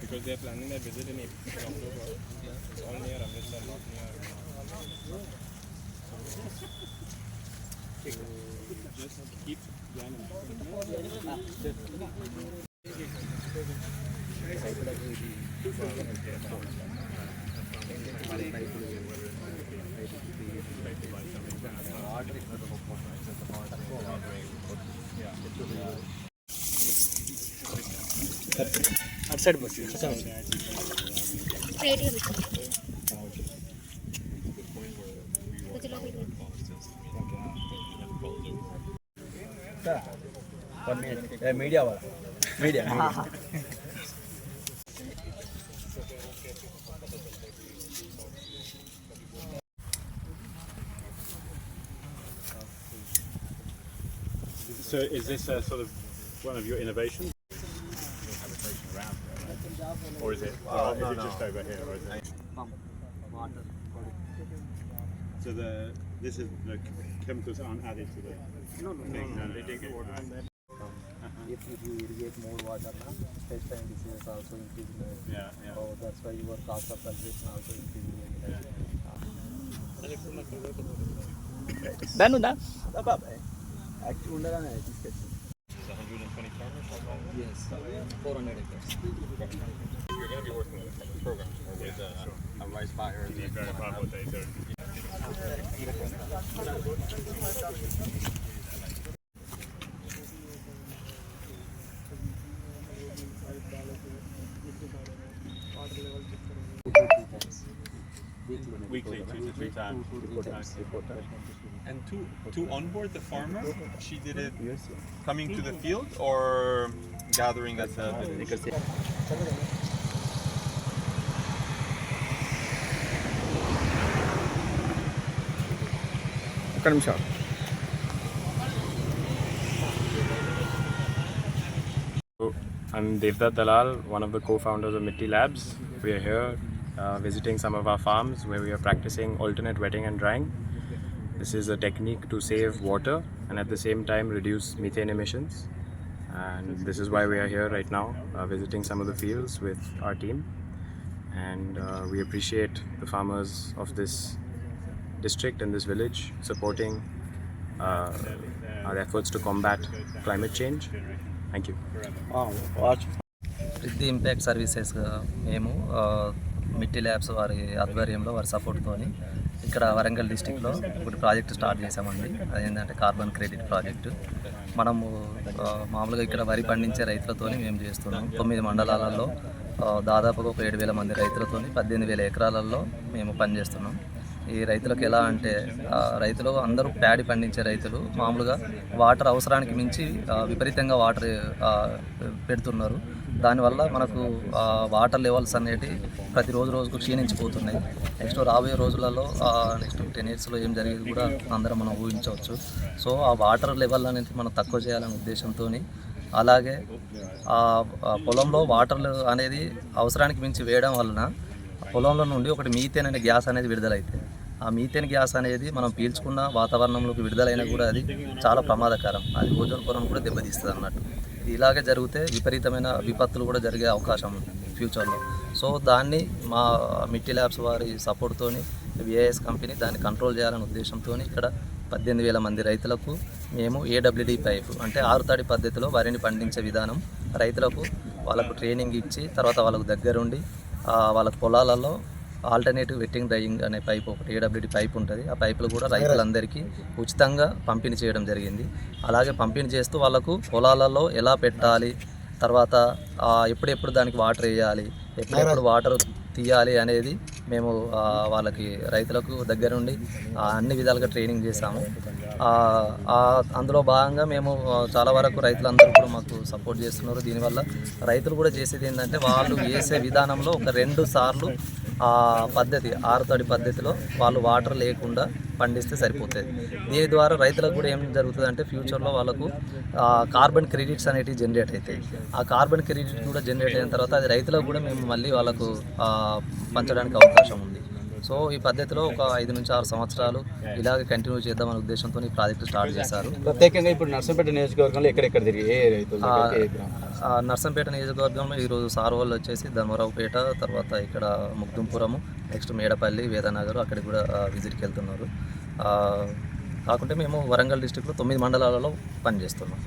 Because they are planning their visit in April, October. It's all near Amritsar, not near. So just keep అటు side bus స్ట్రైట్గా పెట్టు కొంచెం లోపలికి పెట్టు. Media వాళ్ళ media So is this a sort of one of your innovations? Or is it, oh, is it no. just over here? Or is it? So the this is the chemicals aren't added to the no no thing. no, no, no, they no, water. Uh-huh. If, if you irrigate more water, now, time and is also increase. Yeah, yeah. So that's why your cost of cultivation also increases. Yeah. Uh-huh. Danu, Danu. Actual ఉండగానే తీసుకొచ్చి Yes, 400 acres. You're going to be working with a program or with a, a rice buyer. You verify what Weekly, two to three times. And to to onboard the farmer, she did it coming to the field or gathering at the village? ఒక్క నిమిషం I'm Devdutt Dalal, one of the co-founders of Mitti Labs. We are here uh, visiting some of our farms where we are practicing alternate wetting and drying. This is a technique to save water and at the same time reduce methane emissions. And this is why we are here right now, uh, visiting some of the fields with our team. And uh, we appreciate the farmers of this district and this village supporting uh, our efforts to combat climate change. Thank you. Wow. Watch. The impact services, uh, Mitti labs వారి ఆధ్వర్యంలో వారి సపోర్ట్తో ఇక్కడ వరంగల్ డిస్టిక్లో ఒకటి project start చేసామండి అదేంటంటే carbon credit project. మనము మామూలుగా ఇక్కడ వరి పండించే రైతులతోని మేము చేస్తున్నాం. తొమ్మిది మండలాలలో దాదాపుగా ఒక ఏడు వేల మంది రైతులతోని పద్దెనిమిది వేల ఎకరాలలో మేము పనిచేస్తున్నాం. ఈ రైతులకు ఎలా అంటే రైతులు అందరూ ప్యాడి పండించే రైతులు. మామూలుగా వాటర్ అవసరానికి మించి విపరీతంగా వాటర్ పెడుతున్నారు. దానివల్ల మనకు వాటర్ లెవెల్స్ అనేటి ప్రతిరోజు రోజుకు క్షీణించిపోతున్నాయి. నెక్స్ట్ రాబోయే రోజులలో నెక్స్ట్ టెన్ ఇయర్స్లో ఏం జరిగేది కూడా అందరం మనం ఊహించవచ్చు. సో ఆ వాటర్ లెవెల్ అనేది మనం తక్కువ చేయాలనే ఉద్దేశంతో అలాగే ఆ పొలంలో వాటర్ అనేది అవసరానికి మించి వేయడం వలన పొలంలో నుండి ఒకటి మీథేన్ అనే గ్యాస్ అనేది విడుదలైతే ఆ మీథేన్ గ్యాస్ అనేది మనం పీల్చుకున్న వాతావరణంలోకి విడుదలైనా కూడా అది చాలా ప్రమాదకరం. అది ఓజోన్ పొరం కూడా దెబ్బతీస్తుంది అన్నట్టు. ఇది ఇలాగే జరిగితే విపరీతమైన విపత్తులు కూడా జరిగే అవకాశం ఉంది ఫ్యూచర్లో. సో దాన్ని మా మిట్టి ల్యాబ్స్ వారి సపోర్ట్తోని విఐఎస్ కంపెనీ దాన్ని కంట్రోల్ చేయాలనే ఉద్దేశంతో ఇక్కడ పద్దెనిమిది వేల మంది రైతులకు మేము ఏడబ్ల్యూడి పైప్ అంటే ఆరుతడి పద్ధతిలో వరిని పండించే విధానం రైతులకు వాళ్ళకు ట్రైనింగ్ ఇచ్చి తర్వాత వాళ్ళకు దగ్గరుండి వాళ్ళ పొలాలలో ఆల్టర్నేటివ్ వెట్టింగ్ డ్రైయింగ్ అనే పైప్ ఒకటి ఏడబ్ల్యూడి పైప్ ఉంటుంది. ఆ పైపులు కూడా రైతులందరికీ ఉచితంగా పంపిణీ చేయడం జరిగింది. అలాగే పంపిణీ చేస్తూ వాళ్ళకు పొలాలలో ఎలా పెట్టాలి తర్వాత ఎప్పుడెప్పుడు దానికి వాటర్ వేయాలి ఎప్పుడెప్పుడు వాటర్ తీయాలి అనేది మేము వాళ్ళకి రైతులకు దగ్గరుండి నుండి అన్ని విధాలుగా ట్రైనింగ్ చేశాము. అందులో భాగంగా మేము చాలా వరకు రైతులందరూ కూడా మాకు సపోర్ట్ చేస్తున్నారు. దీనివల్ల రైతులు కూడా చేసేది ఏంటంటే వాళ్ళు వేసే విధానంలో ఒక రెండు సార్లు ఆ పద్ధతి ఆరుతడి పద్ధతిలో వాళ్ళు వాటర్ లేకుండా పండిస్తే సరిపోతుంది. దీని ద్వారా రైతులకు కూడా ఏం జరుగుతుంది అంటే ఫ్యూచర్లో వాళ్ళకు కార్బన్ క్రెడిట్స్ అనేటివి జనరేట్ అవుతాయి. ఆ కార్బన్ క్రెడిట్ కూడా జనరేట్ అయిన తర్వాత అది రైతులకు కూడా మేము మళ్ళీ వాళ్ళకు పంచడానికి అవకాశం ఉంది. సో ఈ పద్ధతిలో ఒక ఐదు నుంచి ఆరు సంవత్సరాలు ఇలాగే కంటిన్యూ చేద్దామనే ఉద్దేశంతో ఈ ప్రాజెక్ట్ స్టార్ట్ చేశారు. ప్రత్యేకంగా ఇప్పుడు నర్సంపేట నియోజకవర్గంలో ఎక్కడెక్కడ నర్సంపేట నియోజకవర్గంలో ఈరోజు సార్వల్ వచ్చేసి ధర్మరావుపేట తర్వాత ఇక్కడ ముగ్దుంపురము నెక్స్ట్ మేడపల్లి వేదనగర్ అక్కడికి కూడా విజిట్కి వెళ్తున్నారు. కాకుంటే మేము వరంగల్ డిస్టిక్లో తొమ్మిది మండలాలలో పనిచేస్తున్నాం.